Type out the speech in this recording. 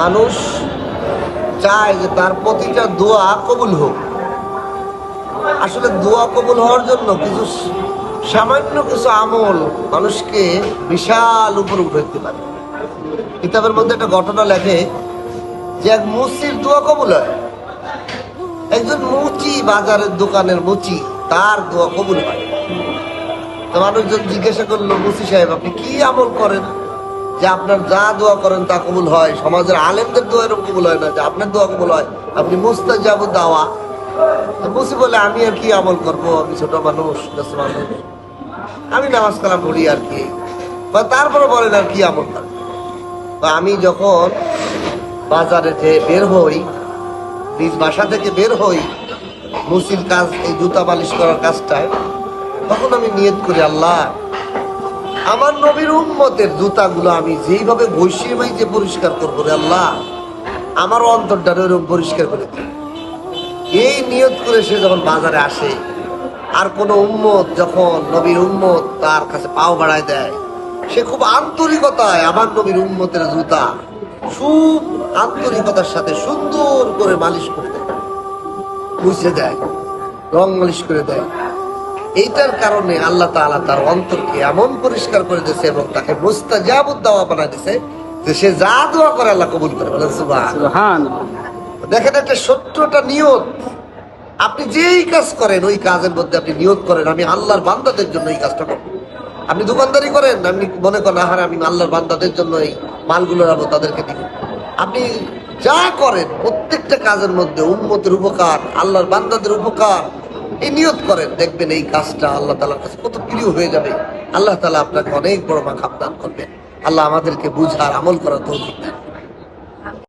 মানুষ চায় যে তার প্রতিটা দোয়া কবুল হোক। আসলে দোয়া কবুল হওয়ার জন্য কিছু সামান্য কিছু আমল মানুষকে বিশাল উপরে উঠাইতে পারে। কিতাবের মধ্যে একটা ঘটনা লেখে যে এক মুচির দোয়া কবুল হয়। একজন মুচি বাজারের দোকানের মুচি, তার দোয়া কবুল হয়। তো মানুষজন জিজ্ঞাসা করল মুচি সাহেব, আপনি কি আমল করেন? যে আপনার যা দোয়া করেন তা কবুল হয়। সমাজের আলেমদের দোয়া এরকম কবুল হয় না, যে আপনার দোয়া কবুল হয়। আপনি মুস্তাজ যাব দাওয়া মুসি বলে, আমি আর কি আমল করব? আমি ছোট মানুষ মানুষ। আমি নামাজ কালাম পড়ি আর কি। বা তারপরে বলেন, আর কি আমল করেন তো আমি যখন বাজারে যে বের হই, নিজ বাসা থেকে বের হই, মুসির কাজ, এই জুতা বালিশ করার কাজটায় তখন আমি নিয়ত করি, আল্লাহ আমার নবীর উম্মতের জুতাগুলো আমি যেইভাবে ঘষিয়ে মাইজে পরিষ্কার করব রে আল্লাহ, আমার অন্তরটা ওইরকম পরিষ্কার করে দিই এই নিয়ত করে সে যখন বাজারে আসে, আর কোন উম্মত যখন নবীর উম্মত তার কাছে পাও বাড়ায় দেয়, সে খুব আন্তরিকতায় আমার নবীর উম্মতের জুতা খুব আন্তরিকতার সাথে সুন্দর করে মালিশ করতে, মুছে দেয়, রং মালিশ করে দেয়। এইটার কারণে আল্লাহ তাআলা তার অন্তরকে এমন পরিষ্কার করে দিয়েছে এবং তাকে মুস্তাজাবুদ দাওয়া বানায় দিছে যে সে যা দোয়া করে আল্লাহ কবুল করে। দেখেন একটা সত্যটা নিয়ত। আপনি যেই কাজ করেন ওই কাজের মধ্যে আপনি নিয়ত করেন আমি আল্লাহর বান্দাদের জন্য এই কাজটা করব। আপনি দোকানদারি করেন আপনি মনে করেন আহার আমি আল্লাহর বান্দাদের জন্য এই মালগুলো রাখব তাদেরকে দিব। আপনি যা করেন প্রত্যেকটা কাজের মধ্যে উন্মতের উপকার আল্লাহর বান্দাদের উপকার এই নিয়ত করেন, দেখবেন এই কাজটা আল্লাহ তালার কাছে কত প্রিয় হয়ে যাবে। আল্লাহ তালা আপনাকে অনেক বড় মা খাবদান করবেন। আল্লাহ আমাদেরকে বুঝার আমল করার তৌফিক দেন